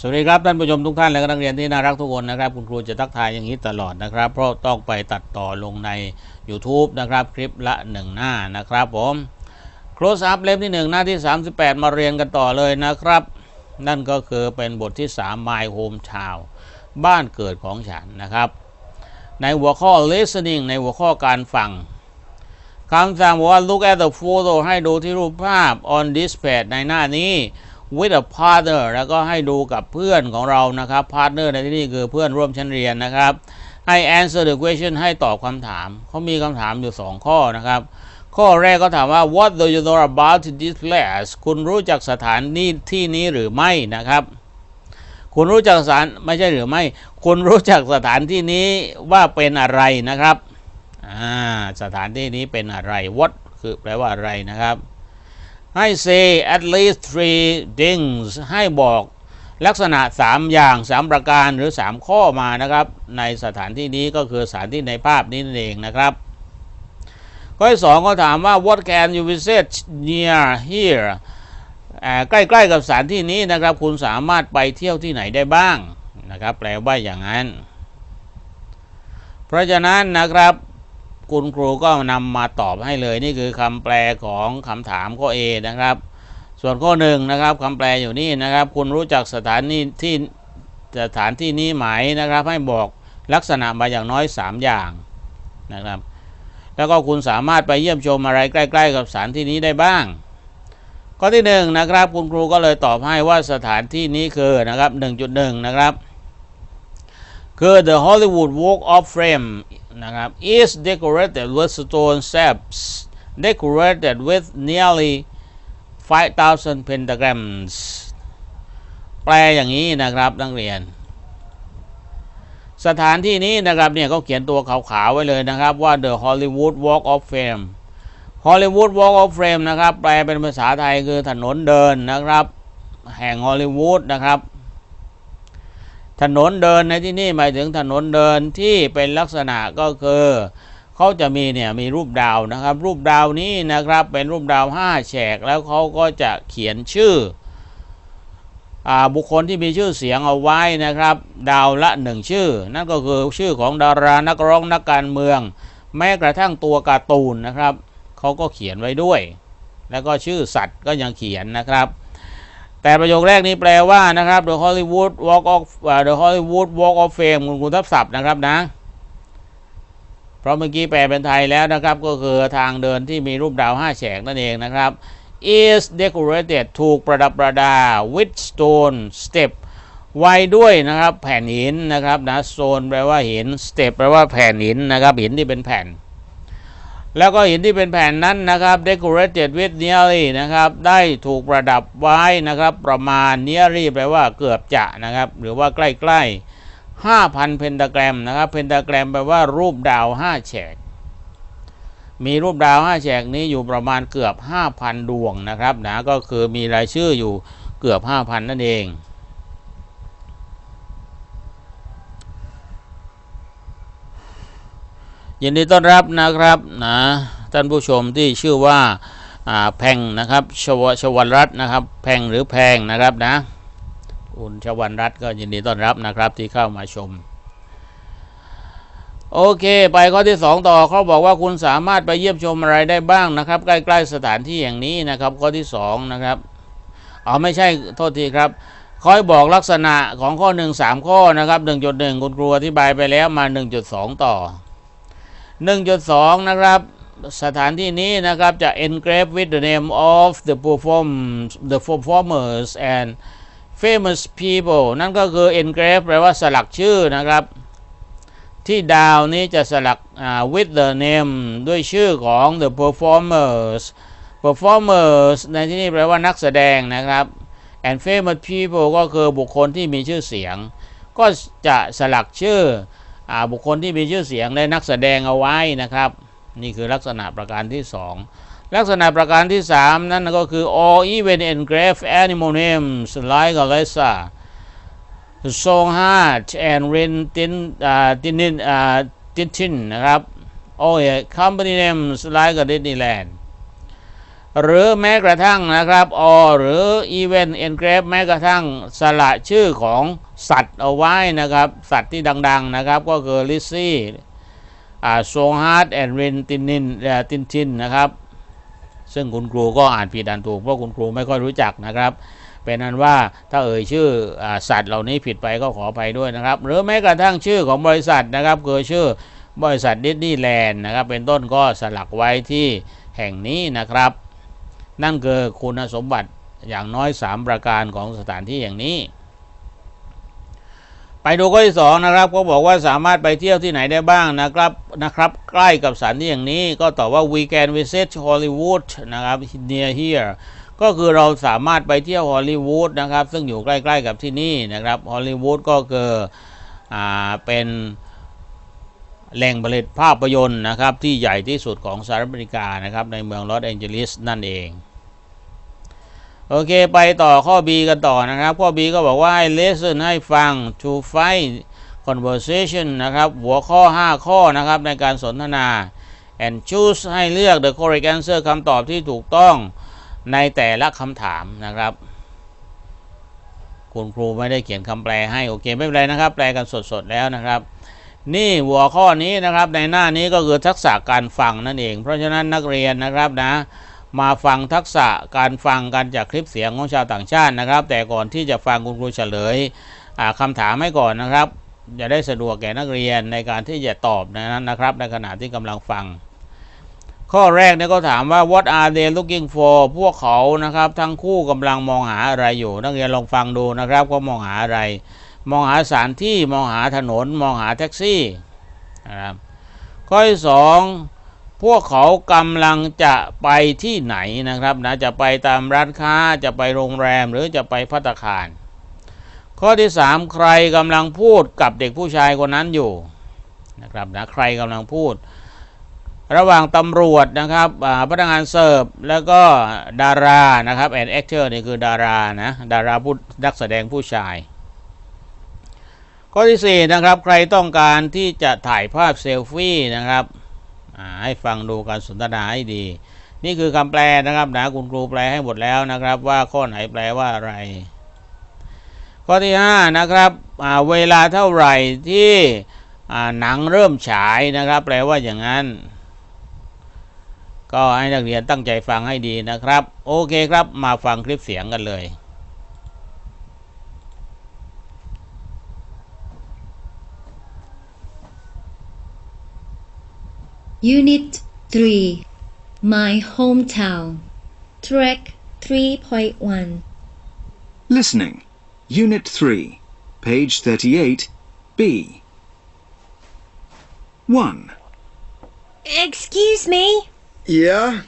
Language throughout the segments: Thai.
สวัสดีครับท่านผู้ชมทุกท่านและนักเรียนที่น่ารักทุกคนนะครับ คุณครูจะทักทายอย่างนี้ตลอดนะครับ เพราะต้องไปตัดต่อลงใน YouTube นะครับ คลิปละ 1 หน้านะครับผม close up เล่มที่ 1 หน้าที่ 38 มาเรียนกันต่อเลยนะครับ นั่นก็คือเป็นบทที่ 3 My Home Town บ้านเกิดของฉันนะครับ ในหัวข้อ listening ในหัวข้อการฟังคำสั่งบอกว่า look at the photo ให้ดูที่รูปภาพ on this page ในหน้านี้ with a partner แล้วก็ให้ดูกับเพื่อนของเรานะครับ partner ในที่นี้คือเพื่อนร่วมชั้นเรียนนะครับ ให้ answer the question ให้ตอบคำถาม เขามีคำถามอยู่ 2 ข้อนะครับ ข้อแรกก็ถามว่า what do you know about this place คุณรู้จักสถานที่ที่นี้หรือไม่นะครับ คุณรู้จักสถานไม่ใช่หรือไม่ คุณรู้จักสถานที่นี้ว่าเป็นอะไรนะครับ สถานที่นี้เป็นอะไร what คือแปลว่าอะไรนะครับ ให้ say at least three things ให้บอกลักษณะ 3 อย่าง 3 ประการหรือ 3 ข้อมานะครับ ในสถานที่นี้ก็คือสถานที่ในภาพนี้นั่นเองนะครับ ข้อที่สองก็ถามว่า what can you visit near here ใกล้ๆกับสถานที่นี้นะครับ คุณสามารถไปเที่ยวที่ไหนได้บ้างนะครับ แปลว่าอย่างนั้น เพราะฉะนั้นนะครับ คุณครูก็นำมาตอบให้เลยนี่คือคำแปลของคำถามข้อ A นะครับ ส่วนข้อหนึ่งนะครับคำแปลอยู่นี่นะครับ คุณรู้จักสถานที่ที่สถานที่นี้ไหมนะครับ ให้บอกลักษณะมาอย่างน้อย 3 อย่างนะครับ แล้วก็คุณสามารถไปเยี่ยมชมอะไรใกล้ ๆ กับสถานที่นี้ได้บ้าง ข้อที่1นงนะครับคุณครูก็เลยตอบให้ว่าสถานที่นี้คือนะครับ1.1 นะครับคือ the Hollywood Walk of Fame นะครับ is decorated with stone steps decorated with nearly 5,000 pentagrams แปลอย่างนี้นะครับนักเรียน สถานที่นี้นะครับเนี่ยเขาเขียนตัวขาวๆไว้เลยนะครับว่า the Hollywood Walk of Fame Hollywood Walk of Fame นะครับ แปลเป็นภาษาไทยคือถนนเดินนะครับ แห่งฮอลลีวูดนะครับ ถนนเดินในที่นี่หมายถึงถนนเดินที่เป็นลักษณะก็คือเขาจะมีเนี่ยมีรูปดาวนะครับ รูปดาวนี้นะครับเป็นรูปดาวห้าแฉกแล้วเขาก็จะเขียนชื่ออบุคคลที่มีชื่อเสียงเอาไว้นะครับ ดาวละหนึ่งชื่อ นั่นก็คือชื่อของดารานักร้องนักการเมือง แม้กระทั่งตัวการ์ตูนนะครับเขาก็เขียนไว้ด้วย แล้วก็ชื่อสัตว์ก็ยังเขียนนะครับ แต่ประโยคแรกนี้แปลว่านะครับ The Hollywood Walk of uh, The Hollywood Walk of Fame คุณคุณทับศัพท์นะครับนะ เพราะเมื่อกี้แปลเป็นไทยแล้วนะครับ ก็คือทางเดินที่มีรูปดาวห้าแฉกนั่นเองนะครับ is decorated ถูกประดับประดา with stone step ไว้ด้วยนะครับ แผ่นหินนะครับนะ stone แปลว่าหิน step แปลว่าแผ่นหินนะครับหินที่เป็นแผ่น แล้วก็หินที่เป็นแผ่นนั้นนะครับ decorated with nearly นะครับ ได้ถูกประดับไว้นะครับ ประมาณ nearly แปลว่าเกือบจะนะครับ หรือว่าใกล้ๆ 5,000 เพนตาแกรมนะครับเพนตาแกรมแปลว่ารูปดาว 5 แฉก มีรูปดาว 5 แฉกนี้อยู่ประมาณเกือบ 5,000 ดวงนะครับนะก็คือมีรายชื่ออยู่เกือบ 5,000 นั่นเอง ยินดีต้อนรับนะครับนะท่านผู้ชมที่ชื่อว่าแพงนะครับชวชวันรัตน์นะครับ แพงหรือแพงนะครับนะคุณชวันรัตน์ก็ยินดีต้อนรับนะครับที่เข้ามาชม โอเค ไปข้อที่ 2 ต่อเขาบอกว่าคุณสามารถไปเยี่ยมชมอะไรได้บ้างนะครับ ใกล้ๆสถานที่อย่างนี้นะครับ ข้อที่ 2 นะครับอ๋อไม่ใช่โทษทีครับคอยบอกลักษณะของข้อ 1 3 ข้อนะครับ 1.1 คุณครูอธิบายไปแล้วมา 1.2 ต่อ 1.2 นะครับ สถานที่นี้นะครับ จะ engrave with the name of the perform the performers and famous people นั่นก็คือ engrave แปลว่าสลักชื่อนะครับ ที่ดาวนี้จะสลัก with the name ด้วยชื่อของ the performers performers ในที่นี้แปลว่านักแสดงนะครับ and famous people ก็คือบุคคลที่มีชื่อเสียง ก็จะสลักชื่อ บุคคลที่มีชื่อเสียงและนักแสดงเอาไว้นะครับ นี่คือลักษณะประการที่ 2 ลักษณะประการที่ 3 นั่นก็คือ all even engrave animal names like Alessa Songhart and Rin Tin Tin Tin Tin นะครับ all company names like Disneyland หรือแม้กระทั่งนะครับอหรือ Event Engrave แม้กระทั่งสละชื่อของสัตว์เอาไว้นะครับ สัตว์ที่ดังๆนะครับก็คือลิซซี่โซฮาร์ดแอนด์รินตินินตินทินนะครับ ซึ่งคุณครูก็อ่านผิดอ่านถูก เพราะคุณครูไม่ค่อยรู้จักนะครับ เป็นนั้นว่าถ้าเอ่ยชื่ออสัตว์เหล่านี้ผิดไปก็ขออภัยด้วยนะครับ หรือแม้กระทั่งชื่อของบริษัทนะครับคือชื่อบริษัทดิสนีย์แลนด์นะครับเป็นต้นก็สลักไว้ที่แห่งนี้นะครับ นั่นคือคุณสมบัติอย่างน้อย 3 ประการของสถานที่อย่างนี้ ไปดูข้อที่สองนะครับก็บอกว่าสามารถไปเที่ยวที่ไหนได้บ้างนะครับนะครับ ใกล้กับสถานที่อย่างนี้ ก็ตอบว่า we can visit Hollywood นะครับ near here ก็คือเราสามารถไปเที่ยวฮอลลีวูดนะครับ ซึ่งอยู่ใกล้ ๆ กับที่นี่นะครับฮอลลีวูดก็คืออ่าเป็นแหล่งผลิตภาพยนตร์นะครับ ที่ใหญ่ที่สุดของสหรัฐอเมริกานะครับ ในเมืองลอสแองเจลิสนั่นเอง โอเคไปต่อข้อ B กันต่อนะครับ ข้อ B ก็บอกว่าให้ listen ให้ฟัง to find conversation นะครับหัวข้อ 5 ข้อนะครับในการสนทนา and choose ให้เลือก the correct answer คำตอบที่ถูกต้องในแต่ละคำถามนะครับ คุณครูไม่ได้เขียนคำแปลให้ โอเคไม่เป็นไรนะครับ แปลกันสดๆแล้วนะครับ นี่หัวข้อนี้นะครับในหน้านี้ก็คือทักษะการฟังนั่นเอง เพราะฉะนั้นนักเรียนนะครับนะ มาฟังทักษะการฟังกันจากคลิปเสียงของชาวต่างชาตินะครับ แต่ก่อนที่จะฟังคุณครูเฉลยคำถามให้ก่อนนะครับ จะได้สะดวกแก่นักเรียนในการที่จะตอบนั้นนะครับ ในขณะที่กำลังฟัง ข้อแรกเนี่ยก็ถามว่า what are they looking for พวกเขานะครับ ทั้งคู่กำลังมองหาอะไรอยู่ นักเรียนลองฟังดูนะครับก็มองหาอะไร มองหาสถานที่มองหาถนน มองหาแท็กซี่นะครับข้อที่สอง พวกเขากำลังจะไปที่ไหนนะครับนะจะไปตามร้านค้าจะไปโรงแรมหรือจะไปพัตตาคาร ข้อที่สามใครกำลังพูดกับเด็กผู้ชายคนนั้นอยู่นะครับนะใครกำลังพูด ระหว่างตำรวจนะครับพนักงานเสิร์ฟแล้วก็ดารานะครับแอนแอคเตอร์นี่คือดารานะดาราผู้นักแสดงผู้ชาย ข้อที่4นะครับใครต้องการที่จะถ่ายภาพเซลฟี่นะครับ ให้ฟังดูการสนทนาให้ดี นี่คือคำแปลนะครับนะคุณครูแปลให้หมดแล้วนะครับ ว่าข้อไหนแปลว่าอะไร ข้อที่5นะครับเวลาเท่าไหร่ที่หนังเริ่มฉายนะครับ แปลว่าอย่างนั้น ก็ให้นักเรียนตั้งใจฟังให้ดีนะครับ โอเคครับมาฟังคลิปเสียงกันเลย Unit 3 My Hometown Track 3.1 Listening. Unit 3. Page 38. B. 1. Excuse me, Yeah?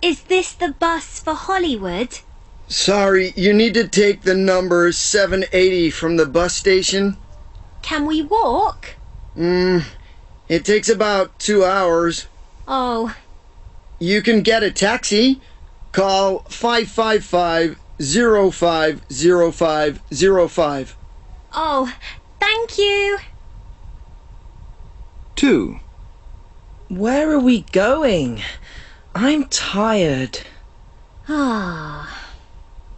is this the bus for Hollywood? Sorry, you need to take the number 780 from the bus station. Can we walk? Mm, it takes about two hours. Oh, You can get a taxi. Call 555 050505. oh, thank you. 2. Where are we going? I'm tired. Ah,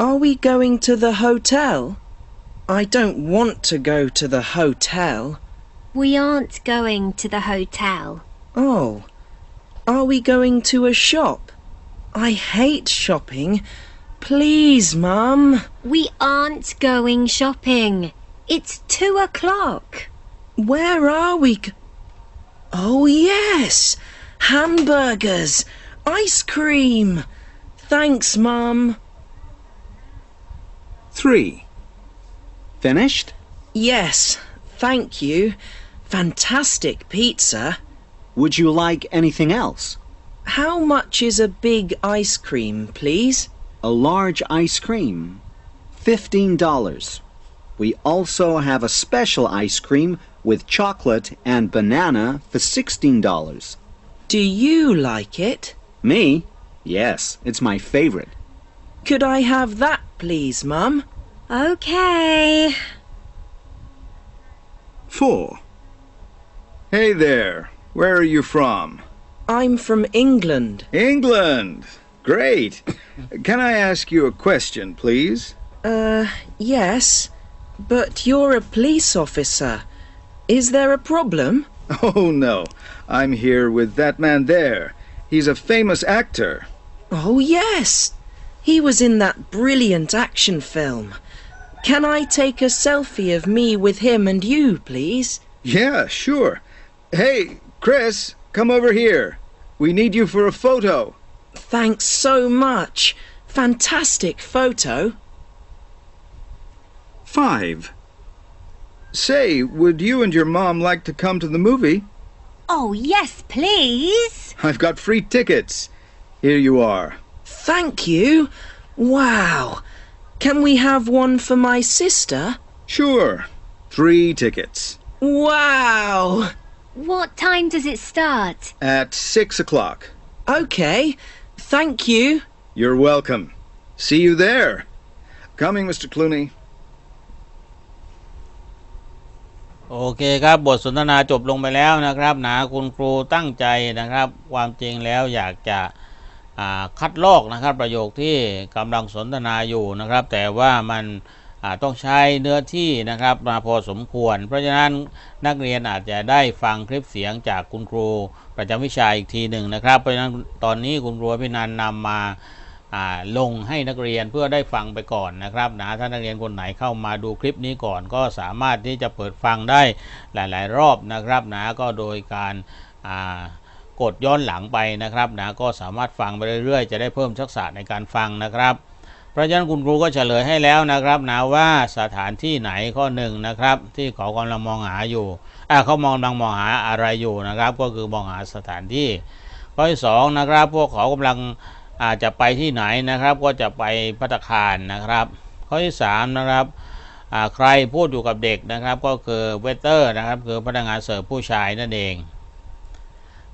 Are we going to the hotel? I don't want to go to the hotel. We aren't going to the hotel. Oh. Are we going to a shop? I hate shopping. Please, Mum. We aren't going shopping. It's two o'clock. Where are we? g- Oh, yes. Hamburgers. Ice cream. Thanks, Mum. 3. Finished? Yes, thank you. Fantastic pizza. Would you like anything else? How much is a big ice cream, please? A large ice cream. $15. We also have a special ice cream with chocolate and banana for $16. Do you like it? Me? Yes, it's my favorite. Could I have that, please, Mum? Okay. 4. Hey there, where are you from? I'm from England. England! Great. Can I ask you a question, please? Uh, yes. But you're a police officer. Is there a problem? Oh, no. I'm here with that man there. He's a famous actor. Oh, yes. He was in that brilliant action film. Can I take a selfie of me with him and you, please? Yeah, sure. Hey, Chris, come over here. We need you for a photo. Thanks so much. Fantastic photo. Five. Say, would you and your mom like to come to the movie? Oh, yes, please. I've got free tickets. Here you are. Thank you. Wow. Can we have one for my sister? Sure. Three tickets. Wow. What time does it start? At six o'clock. Okay. Thank you. You're welcome. See you there. Coming, Mr. Clooney. โอเคครับบทสนทนาจบลงไปแล้วนะครับนะคุณครูตั้งใจนะครับ ความจริงแล้วอยากจะอ่าคัดลอกนะครับประโยคที่กำลังสนทนาอยู่นะครับ แต่ว่ามันอ่า ต้องใช้เนื้อที่นะครับมาพอสมควร เพราะฉะนั้นนักเรียนอาจจะได้ฟังคลิปเสียงจากคุณครูประจำวิชาอีกทีหนึ่งนะครับ เพราะฉะนั้นตอนนี้คุณครูพินันนำมาอ่าลงให้นักเรียนเพื่อได้ฟังไปก่อนนะครับนะถ้านักเรียนคนไหนเข้ามาดูคลิปนี้ก่อน ก็สามารถที่จะเปิดฟังได้หลาย ๆ รอบนะครับนะก็โดยการกดย้อนหลังไปนะครับนะก็สามารถฟังไปเรื่อย ๆ จะได้เพิ่มทักษะในการฟังนะครับ เพราะฉะนั้นคุณครูก็เฉลยให้แล้วนะครับนะว่าสถานที่ไหนข้อหนึ่งนะครับ ที่เขากำลังมองหาอยู่อ่าเขามองกำลังมองหาอะไรอยู่นะครับ ก็คือมองหาสถานที่ ข้อที่สองนะครับ พวกเขากำลังอาจจะไปที่ไหนนะครับ ก็จะไปพัตคารนะครับ ข้อที่สามนะครับอ่าใครพูดอยู่กับเด็กนะครับ ก็คือเวเตอร์นะครับ คือพนักงานเสิร์ฟผู้ชายนั่นเอง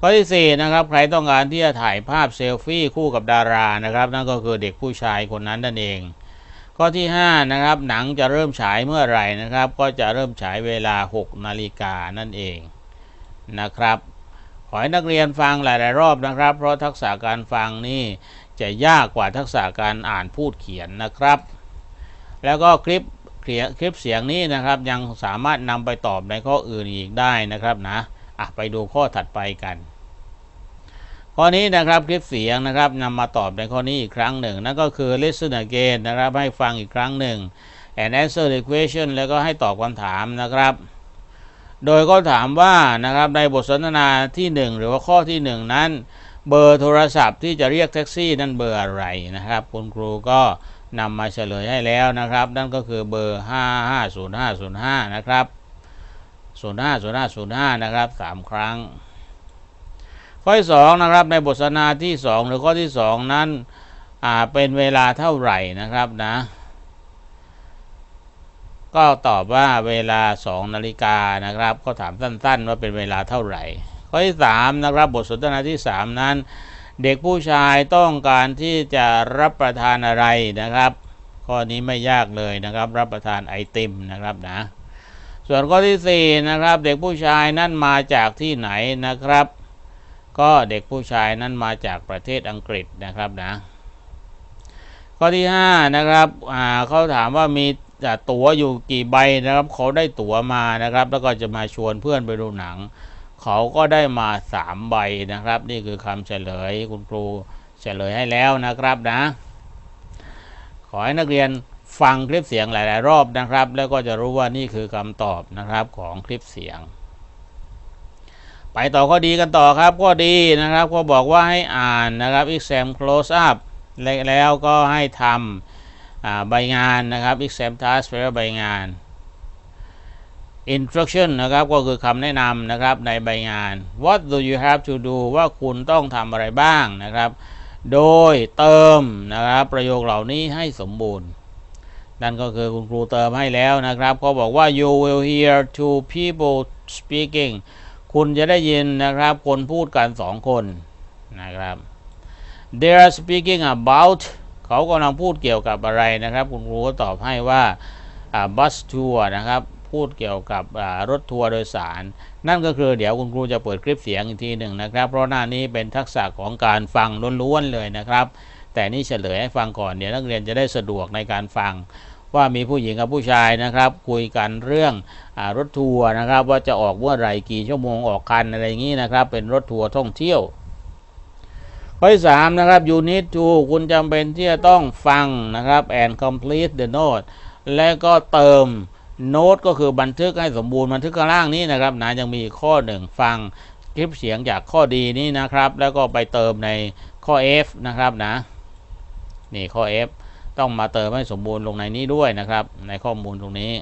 ข้อที่สี่นะครับ ใครต้องการที่จะถ่ายภาพเซลฟี่คู่กับดารานะครับ นั่นก็คือเด็กผู้ชายคนนั้นนั่นเอง ข้อที่ห้านะครับ หนังจะเริ่มฉายเมื่อไหร่นะครับ ก็จะเริ่มฉายเวลา 6 นาฬิกานั่นเองนะครับ ขอให้นักเรียนฟังหลาย ๆ รอบนะครับ เพราะทักษะการฟังนี่จะยากกว่าทักษะการอ่านพูดเขียนนะครับ แล้วก็คลิปเขียคลิปเสียงนี้นะครับ ยังสามารถนำไปตอบในข้ออื่นอีกได้นะครับนะอะไปดูข้อถัดไปกัน ข้อนี้นะครับคลิปเสียงนะครับนำมาตอบในข้อนี้อีกครั้งหนึ่ง นั่นก็คือ listen again นะครับให้ฟังอีกครั้งหนึ่ง and answer the question แล้วก็ให้ตอบคำถามนะครับ โดยก็ถามว่านะครับในบทสนทนาที่ 1 หรือว่าข้อที่ 1 นั้น เบอร์โทรศัพท์ที่จะเรียกแท็กซี่นั้นเบอร์อะไรนะครับ คุณครูก็นำมาเฉลยให้แล้วนะครับ นั่นก็คือเบอร์ 550505 นะครับ 050505 นะครับ 3 ครั้ง ข้อที่2นะครับในบทสนทนาที่2หรือข้อที่2นั้นอ่าเป็นเวลาเท่าไหร่นะครับนะ ก็ตอบว่าเวลา2นาฬิกานะครับ ก็ถามสั้น ๆ ว่าเป็นเวลาเท่าไหร่ ข้อที่3นะครับบทสนทนาที่3นั้น เด็กผู้ชายต้องการที่จะรับประทานอะไรนะครับ ข้อนี้ไม่ยากเลยนะครับ รับประทานไอติมนะครับนะ ส่วนข้อที่4นะครับ เด็กผู้ชายนั้นมาจากที่ไหนนะครับ ก็เด็กผู้ชายนั้นมาจากประเทศอังกฤษนะครับนะ ข้อที่5นะครับเขาถามว่ามีตั๋วอยู่กี่ใบนะครับ เขาได้ตั๋วมานะครับ แล้วก็จะมาชวนเพื่อนไปดูหนัง เขาก็ได้มา 3 ใบนะครับ นี่คือคำเฉลยคุณครูเฉลยให้แล้วนะครับนะ ขอให้นักเรียนฟังคลิปเสียงหลาย ๆ รอบนะครับ แล้วก็จะรู้ว่านี่คือคำตอบนะครับของคลิปเสียง ไปต่อข้อดีกันต่อครับข้อดีนะครับก็บอกว่าให้อ่านนะครับ exam close up แล,แล้วก็ให้ทำใบงานนะครับ exam task แปลว่าใบงาน instruction นะครับก็คือคำแนะนำนะครับในใบงาน what do you have to do ว่าคุณต้องทำอะไรบ้างนะครับ โดยเติมนะครับประโยคเหล่านี้ให้สมบูรณ์ นั่นก็คือคุณครูเติมให้แล้วนะครับเขาบอกว่า you will hear two people speaking คุณจะได้ยินนะครับ คนพูดกันสองคนนะครับ they are speaking about เขากำลังพูดเกี่ยวกับอะไรนะครับ คุณครูก็ตอบให้ว่า bus tour นะครับพูดเกี่ยวกับรถทัวร์โดยสาร นั่นก็คือเดี๋ยวคุณครูจะเปิดคลิปเสียงอีกทีหนึ่งนะครับ เพราะหน้านี้เป็นทักษะของการฟังล้วนๆเลยนะครับ แต่นี่เฉลยให้ฟังก่อนเดี๋ยวนักเรียนจะได้สะดวกในการฟัง ว่ามีผู้หญิงกับผู้ชายนะครับ คุยกันเรื่องอรถทัวร์นะครับ ว่าจะออกเมื่อไหร่กี่ชั่วโมงออกคันอะไรอย่างนี้นะครับ เป็นรถทัวร์ท่องเที่ยวข้อที่สามนะครับ you need to คุณจำเป็นที่จะต้องฟังนะครับ and complete the note และก็เติมโน้ตก็คือบันทึกให้สมบูรณ์บันทึกข้างล่างนี้นะครับนะยังมีข้อหนึ่งฟังคลิปเสียงจากข้อดีนี้นะครับ แล้วก็ไปเติมในข้อ F นะครับนะ นี่ข้อ F ต้องมาเติมให้สมบูรณ์ลงในนี้ด้วยนะครับ ในข้อมูลตรงนี้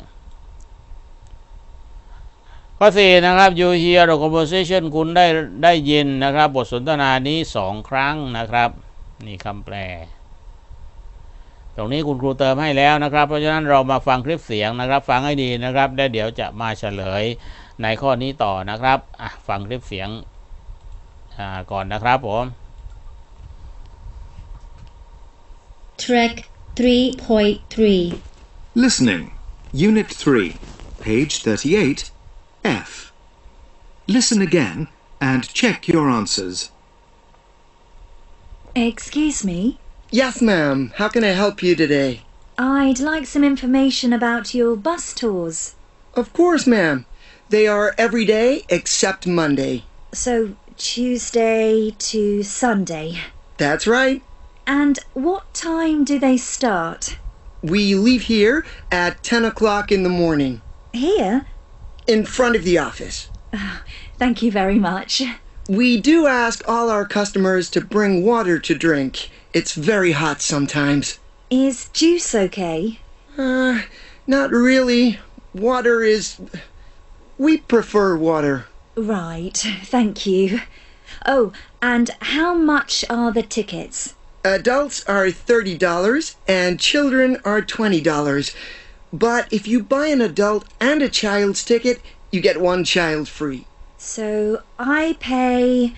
ข้อ4นะครับ you hear the conversation คุณได้ได้ยินนะครับ บทสนทนานี้สองครั้งนะครับ นี่คำแปล ตรงนี้คุณครูเติมให้แล้วนะครับ เพราะฉะนั้นเรามาฟังคลิปเสียงนะครับ ฟังให้ดีนะครับแล้วเดี๋ยวจะมาเฉลยในข้อนี้ต่อนะครับฟังคลิปเสียงก่อนนะครับผม Track 3.3. Listening. Unit 3. Page 38. F. Listen again and check your answers. Excuse me, Yes, ma'am. How can I help you today? I'd like some information about your bus tours. Of course, ma'am. They are every day except Monday. So, Tuesday to Sunday. That's right. And what time do they start? We leave here at 10 o'clock in the morning, Here? in front of the office. Thank you very much. We do ask all our customers to bring water to drink. It's very hot sometimes. Is juice okay? Uh, not really. Water is. We prefer water. Right, thank you. Oh, and how much are the tickets? Adults are $30 and children are $20. But if you buy an adult and a child's ticket, you get one child free. So, I pay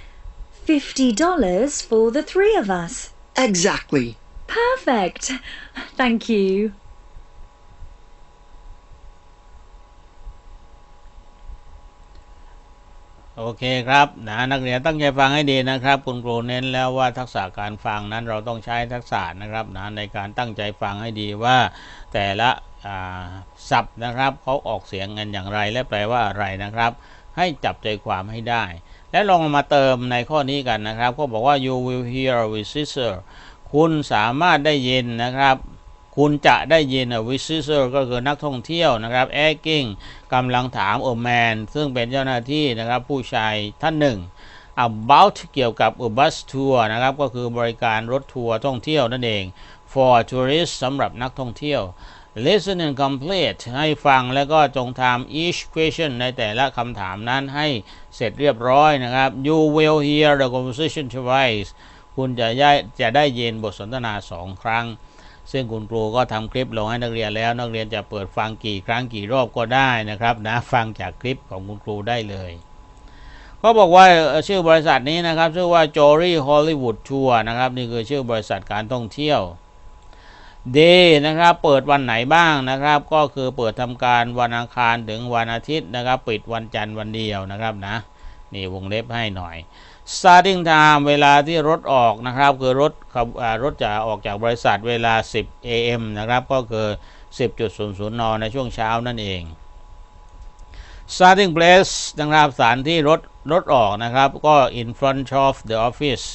$50 for the three of us. Exactly. Perfect. Thank you. โอเคครับนะนักเรียนตั้งใจฟังให้ดีนะครับ คุณครูเน้นแล้วว่าทักษะการฟังนั้นเราต้องใช้ทักษะนะครับนะในการตั้งใจฟังให้ดีว่าแต่ละศัพท์นะครับเขาออกเสียงกันอย่างไรและแปลว่าอะไรนะครับ ให้จับใจความให้ได้ และลองมาเติมในข้อนี้กันนะครับ ก็บอกว่า you will hear a visitor คุณสามารถได้ยินนะครับ คุณจะได้ยิน a visitor ก็คือนักท่องเที่ยวนะครับ asking กำลังถาม a man ซึ่งเป็นเจ้าหน้าที่นะครับผู้ชายท่านหนึ่ง about เกี่ยวกับ a bus tour นะครับ ก็คือบริการรถทัวร์ท่องเที่ยวนั่นเอง for tourists สำหรับนักท่องเที่ยว listen and complete ให้ฟังแล้วก็จงทำ each question ในแต่ละคำถามนั้นให้เสร็จเรียบร้อยนะครับ you will hear the conversation twice คุณจะได้จะได้ยินบทสนทนาสองครั้ง ซึ่งคุณครูก็ทำคลิปลงให้นักเรียนแล้ว นักเรียนจะเปิดฟังกี่ครั้งกี่รอบก็ได้นะครับนะฟังจากคลิปของคุณครูได้เลยเขาบอกว่าชื่อบริษัทนี้นะครับ ชื่อว่า Jory Hollywood Tour นะครับ นี่คือชื่อบริษัทการท่องเที่ยว Day นะครับ เปิดวันไหนบ้างนะครับ ก็คือเปิดทำการวันอังคารถึงวันอาทิตย์นะครับ ปิดวันจันทร์วันเดียวนะครับนะ นี่วงเล็บให้หน่อย starting time เวลาที่รถออกนะครับ คือรถขับรถจะออกจากบริษัทเวลา 10 am นะครับ ก็คือ 10.00นในช่วงเช้านั่นเอง starting place นะครับสถานที่รถรถออกนะครับ ก็ in front of the office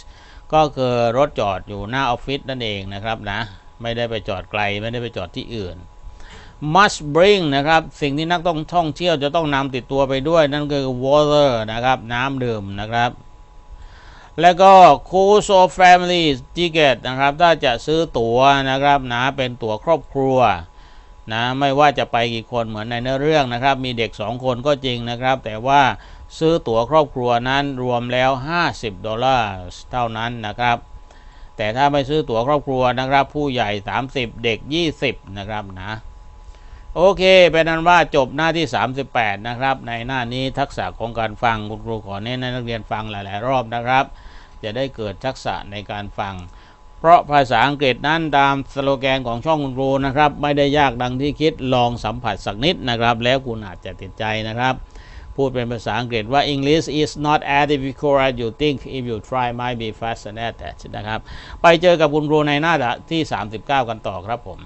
ก็คือรถจอดอยู่หน้าออฟฟิศนั่นเองนะครับนะ ไม่ได้ไปจอดไกลไม่ได้ไปจอดที่อื่น must bring นะครับ สิ่งที่นักต้องท่องเที่ยวจะต้องนำติดตัวไปด้วย นั่นคือ water นะครับ น้ำดื่มนะครับ แล้วก็ cruise of family ticket นะครับ ถ้าจะซื้อตั๋วนะครับนะเป็นตั๋วครอบครัวนะไม่ว่าจะไปกี่คนเหมือนในเนื้อเรื่องนะครับ มีเด็ก 2 คนก็จริงนะครับ แต่ว่าซื้อตั๋วครอบครัวนั้นรวมแล้ว 50 ดอลลาร์เท่านั้นนะครับ แต่ถ้าไม่ซื้อตั๋วครอบครัวนะครับ ผู้ใหญ่ 30 เด็ก 20 นะครับนะโอเค เป็นนั้นว่าจบหน้าที่ 38 นะครับ ในหน้านี้ทักษะของการฟังคุณครูขอเน้นให้นักเรียนฟังหลาย ๆ รอบนะครับ จะได้เกิดทักษะในการฟัง เพราะภาษาอังกฤษนั้นตามสโลแกนของช่องคุณครูนะครับ ไม่ได้ยากดังที่คิดลองสัมผัสสักนิดนะครับ แล้วคุณอาจจะติดใจนะครับ พูดเป็นภาษาอังกฤษว่า English is not as difficult as you think if you try might be faster at that นะครับ ไปเจอกับคุณครูในหน้าที่ 39 กันต่อครับผม